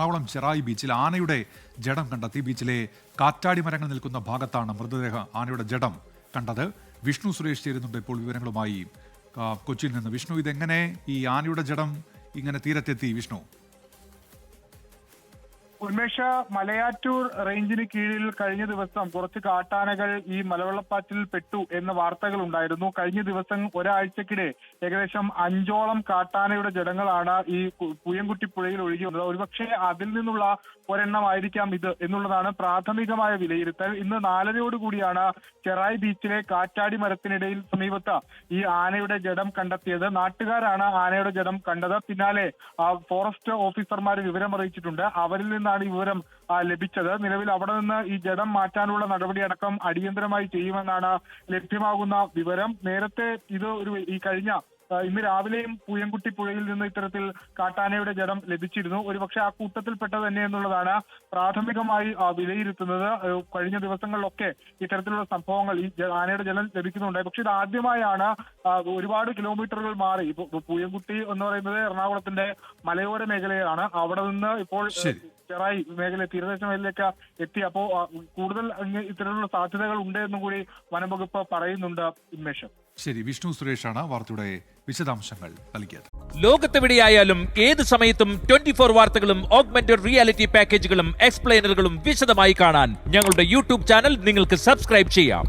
എറണാകുളം ചെറായി ബീച്ചിൽ ആനയുടെ ജഡം കണ്ടെത്തി. ബീച്ചിലെ കാറ്റാടി മരങ്ങൾ നിൽക്കുന്ന ഭാഗത്താണ് മൃതദേഹ ആനയുടെ ജഡം കണ്ടത്. വിഷ്ണു സുരേഷ് ചേരുന്നുണ്ട് ഇപ്പോൾ വിവരങ്ങളുമായി. കൊച്ചിയിൽ നിന്ന് വിഷ്ണു ഇതെങ്ങനെ ഈ ആനയുടെ ജഡം ഇങ്ങനെ തീരത്തെത്തി? വിഷ്ണു. ഉന്മേഷ മലയാറ്റൂർ റേഞ്ചിന് കീഴിൽ കഴിഞ്ഞ ദിവസം കുറച്ച് കാട്ടാനകൾ ഈ മലവെള്ളപ്പാച്ചിൽ പെട്ടു എന്ന വാർത്തകൾ ഉണ്ടായിരുന്നു. കഴിഞ്ഞ ദിവസം ഒരാഴ്ചക്കിടെ ഏകദേശം അഞ്ചോളം കാട്ടാനയുടെ ജടങ്ങളാണ് ഈ പുയംകുട്ടി പുഴയിൽ ഒഴുകി വന്നത്. ഒരുപക്ഷെ അതിൽ നിന്നുള്ള ഒരെണ്ണമായിരിക്കാം ഇത് എന്നുള്ളതാണ് പ്രാഥമികമായ വിലയിരുത്തൽ. ഇന്ന് നാലരയോടുകൂടിയാണ് ചെറായി ബീച്ചിലെ കാറ്റാടി മരത്തിനിടയിൽ സമീപത്ത് ഈ ആനയുടെ ജഡം കണ്ടെത്തിയത്. നാട്ടുകാരാണ് ആനയുടെ ജഡം കണ്ടത്. പിന്നാലെ ഫോറസ്റ്റ് ഓഫീസർമാർ വിവരം അറിയിച്ചിട്ടുണ്ട് അവരിൽ നിന്നാണ് ഈ വിവരം ലഭിച്ചത്. നിലവിൽ അവിടെ നിന്ന് ഈ ജഡം മാറ്റാനുള്ള നടപടി അടക്കം അടിയന്തരമായി ചെയ്യുമെന്നാണ് ലഭ്യമാകുന്ന വിവരം. നേരത്തെ ഇത് ഒരു ഈ കഴിഞ്ഞ ഇന്ന് രാവിലെയും പൂയംകുട്ടി പുഴയിൽ നിന്ന് ഇത്തരത്തിൽ കാട്ടാനയുടെ ജഡം ലഭിച്ചിരുന്നു. ഒരുപക്ഷെ ആ കൂട്ടത്തിൽപ്പെട്ടത് തന്നെ എന്നുള്ളതാണ് പ്രാഥമികമായി വിലയിരുത്തുന്നത്. കഴിഞ്ഞ ദിവസങ്ങളിലൊക്കെ ഇത്തരത്തിലുള്ള സംഭവങ്ങൾ ഈ ആനയുടെ ജലം ലഭിക്കുന്നുണ്ട് പക്ഷെ ഇത് ആദ്യമായാണ് ഒരുപാട് കിലോമീറ്ററുകൾ മാറി. പൂയംകുട്ടി എന്ന് പറയുന്നത് എറണാകുളത്തിന്റെ മലയോര മേഖലയാണ് അവിടെ നിന്ന് ഇപ്പോൾ. ചെറായി മേഖല തീരദേശ മേഖലയൊക്കെ എത്തി. അപ്പോ കൂടുതൽ ഇത്തരത്തിലുള്ള സാധ്യതകൾ ഉണ്ട് എന്നും കൂടി വനംവകുപ്പ് പറയുന്നുണ്ട് ഉന്മേഷം. ശരി വിഷ്ണു സുരേഷാണ് വാർത്തയുടെ വിശദാംശങ്ങൾ നൽകിയത്. ലോകത്തെവിടെയായാലും ഏത് സമയത്തും ട്വന്റി ഫോർ വാർത്തകളും ഓഗ്മെന്റഡ് റിയാലിറ്റി പാക്കേജുകളും എക്സ്പ്ലെയിനറുകളും വിശദമായി കാണാൻ ഞങ്ങളുടെ യൂട്യൂബ് ചാനൽ നിങ്ങൾക്ക് സബ്സ്ക്രൈബ് ചെയ്യാം.